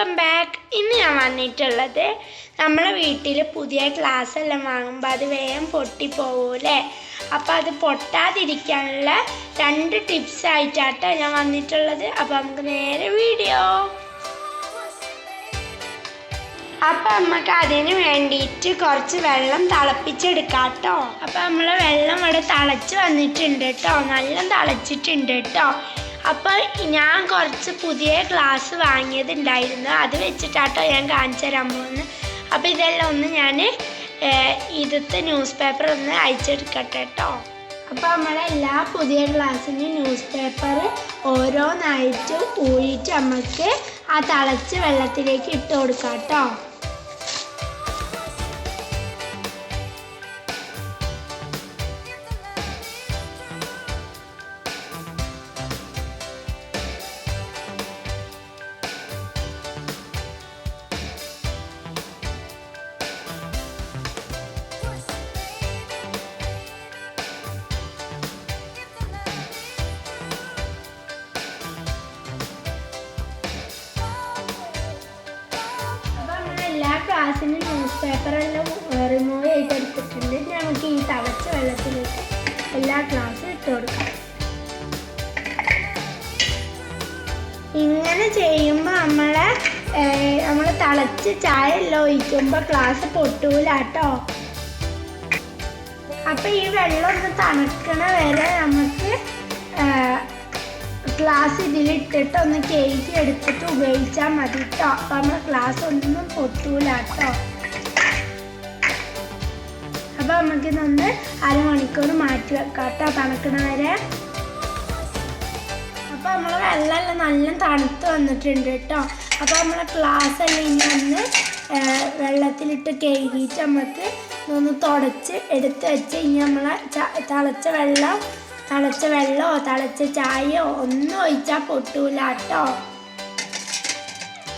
Welcome back ഇന്ന് ഞാൻ വന്നിട്ടുള്ളത് നമ്മളെ വീട്ടിൽ പുതിയ ഗ്ലാസ് എല്ലാം വാങ്ങുമ്പോൾ അത് വേഗം പൊട്ടിപ്പോകൂലേ അപ്പോൾ അത് പൊട്ടാതിരിക്കാനുള്ള രണ്ട് ടിപ്സ് ആയിട്ടാട്ടോ ഞാൻ വന്നിട്ടുള്ളത്. അപ്പോൾ നമുക്ക് നേരെ വീഡിയോ. അപ്പം നമുക്ക് അതിന് വേണ്ടിയിട്ട് കുറച്ച് വെള്ളം തിളപ്പിച്ചെടുക്കാം കേട്ടോ അപ്പം നമ്മൾ വെള്ളം ഇവിടെ തിളച്ച് വന്നിട്ടുണ്ട് കേട്ടോ നല്ല തിളച്ചിട്ടുണ്ട് കേട്ടോ അപ്പോൾ ഞാൻ കുറച്ച് പുതിയ ഗ്ലാസ് വാങ്ങിയതുണ്ടായിരുന്നു. അത് വെച്ചിട്ടാട്ടോ ഞാൻ കാണിച്ചു തരാൻ പോകുന്നത്. അപ്പോൾ ഇതെല്ലാം ഒന്ന് ഞാൻ ഇതത്തെ ന്യൂസ് പേപ്പർ ഒന്ന് അയച്ചെടുക്കട്ടെ കേട്ടോ. അപ്പോൾ നമ്മളെ എല്ലാ പുതിയ ഗ്ലാസ്സിനും ന്യൂസ് പേപ്പർ ഓരോന്നായിട്ട് ഊഴിയിട്ട് നമുക്ക് ആ തിളച്ച് വെള്ളത്തിലേക്ക് ഇട്ട് കൊടുക്കാം കേട്ടോ. എല്ലാ ക്ലാസ്സിനും ന്യൂസ് പേപ്പറെല്ലാം റിമൂവ് ചെയ്തെടുത്തിട്ടുണ്ട് നമുക്ക് ഈ തവച്ച വെള്ളത്തിലേക്ക് എല്ലാ ഗ്ലാസ്സും ഇട്ട് കൊടുക്കാം. ഇങ്ങനെ ചെയ്യുമ്പോൾ നമ്മളെ നമ്മൾ തിളച്ച് ചായ എല്ലാം ഒഴിക്കുമ്പോൾ ഗ്ലാസ് പൊട്ടൂല കേട്ടോ അപ്പം ഈ വെള്ളം ഒന്ന് തണുക്കണ വരെ നമുക്ക് ഗ്ലാസ് ഇതിലിട്ടിട്ട് ഒന്ന് കേക്ക് എടുത്തിട്ട് ഉപയോഗിച്ചാൽ മതി കേട്ടോ അപ്പം നമ്മൾ ഗ്ലാസ് ഒന്നും പൊട്ടൂല കേട്ടോ അപ്പം നമുക്കിതൊന്ന് അരമണിക്കൂർ മാറ്റി വെക്കാം കേട്ടോ തണുക്കണ വരെ അപ്പോൾ നമ്മൾ വെള്ളമെല്ലാം നല്ല തണുത്ത് വന്നിട്ടുണ്ട് കേട്ടോ അപ്പോൾ നമ്മളെ ഗ്ലാസ് എല്ലാം ഇനി ഒന്ന് വെള്ളത്തിലിട്ട് കഴുകിയിട്ട് നമുക്ക് ഒന്ന് തുടച്ച് എടുത്ത് വെച്ച് ഇനി നമ്മളെ തിളച്ച വെള്ളം തിളച്ച വെള്ളമോ തിളച്ച ചായയോ ഒന്നും ഒഴിച്ചാൽ പൊട്ടൂല കേട്ടോ.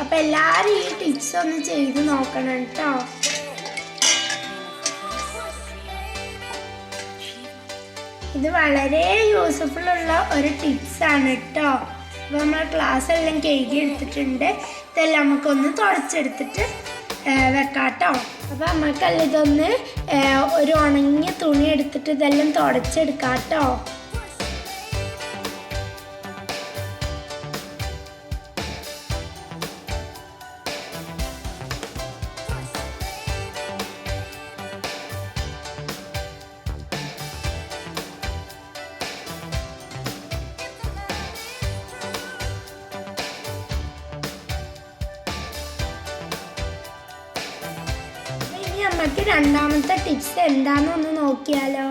അപ്പം എല്ലാവരും ഈ ടിപ്സ് ഒന്ന് ചെയ്ത് നോക്കണം കേട്ടോ. ഇത് വളരെ യൂസ്ഫുൾ ഉള്ള ഒരു ടിപ്സ് ആണ് കേട്ടോ. അപ്പോൾ നമ്മൾ ക്ലാസ് എല്ലാം കഴുകി എടുത്തിട്ടുണ്ട്. ഇതെല്ലാം നമുക്കൊന്ന് തുടച്ചെടുത്തിട്ട് വെക്കാട്ടോ വെക്കാം കേട്ടോ. അപ്പോൾ നമുക്കല്ല ഇതൊന്ന് ഒരു ഉണങ്ങിയ തുണി എടുത്തിട്ട് ഇതെല്ലാം തുടച്ചെടുക്കാം നമുക്ക് രണ്ടാമത്തെ ടിപ്സ് എന്താണെന്ന് ഒന്ന് നോക്കിയാലോ?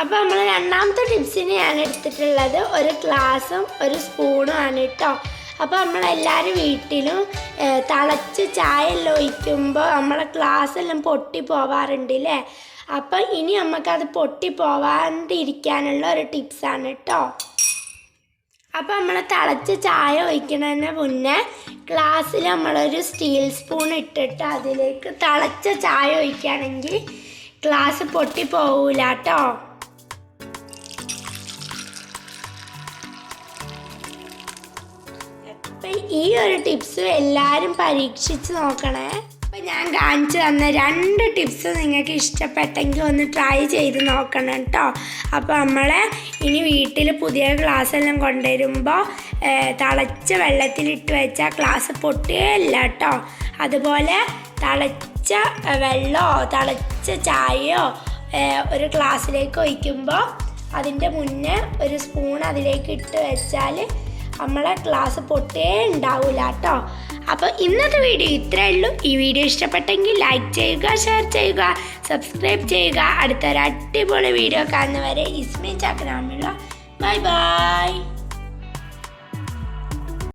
അപ്പൊ നമ്മൾ രണ്ടാമത്തെ ടിപ്സിന് ഞാൻ എടുത്തിട്ടുള്ളത് ഒരു ഗ്ലാസും ഒരു സ്പൂണും ആണ് കേട്ടോ അപ്പോൾ നമ്മളെല്ലാവരും വീട്ടിലും തിളച്ച് ചായ എല്ലാം ഒഴിക്കുമ്പോൾ നമ്മളെ ഗ്ലാസ് എല്ലാം പൊട്ടി പോവാറുണ്ട് അല്ലേ അപ്പം ഇനി നമുക്കത് പൊട്ടി പോവാണ്ടിരിക്കാനുള്ള ഒരു ടിപ്സാണ് കേട്ടോ അപ്പം നമ്മൾ തിളച്ച് ചായ ഒഴിക്കണതിന് മുന്നേ ഗ്ലാസ്സിൽ നമ്മളൊരു സ്റ്റീൽ സ്പൂൺ ഇട്ടിട്ട് അതിലേക്ക് തിളച്ച ചായ ഒഴിക്കുകയാണെങ്കിൽ ഗ്ലാസ് പൊട്ടി പോകൂല കേട്ടോ അപ്പം ഈ ഒരു ടിപ്സ് എല്ലാവരും പരീക്ഷിച്ച് നോക്കണേ. അപ്പം ഞാൻ കാണിച്ചു തന്ന രണ്ട് ടിപ്സ് നിങ്ങൾക്ക് ഇഷ്ടപ്പെട്ടെങ്കിൽ ഒന്ന് ട്രൈ ചെയ്ത് നോക്കണം കേട്ടോ. അപ്പോൾ നമ്മൾ ഇനി വീട്ടിൽ പുതിയ ഗ്ലാസ് എല്ലാം കൊണ്ടുവരുമ്പോൾ തിളച്ച വെള്ളത്തിലിട്ട് വെച്ചാൽ ഗ്ലാസ് പൊട്ടുകയില്ല കേട്ടോ. അതുപോലെ തിളച്ച വെള്ളമോ തിളച്ച ചായയോ ഒരു ഗ്ലാസ്സിലേക്ക് ഒഴിക്കുമ്പോൾ അതിന്റെ മുന്നേ ഒരു സ്പൂൺ അതിലേക്ക് ഇട്ട് വെച്ചാൽ നമ്മളെ ക്ലാസ് പൊട്ടേ ഉണ്ടാവില്ല കേട്ടോ അപ്പോൾ ഇന്നത്തെ വീഡിയോ ഇത്രയേ ഉള്ളൂ. ഈ വീഡിയോ ഇഷ്ടപ്പെട്ടെങ്കിൽ ലൈക്ക് ചെയ്യുക ഷെയർ ചെയ്യുക സബ്സ്ക്രൈബ് ചെയ്യുക. അടുത്തൊരു അടിപൊളി വീഡിയോ കാണുന്നവരെ ഇസ്മി ചാക്കനാമുള്ള ബൈ ബൈ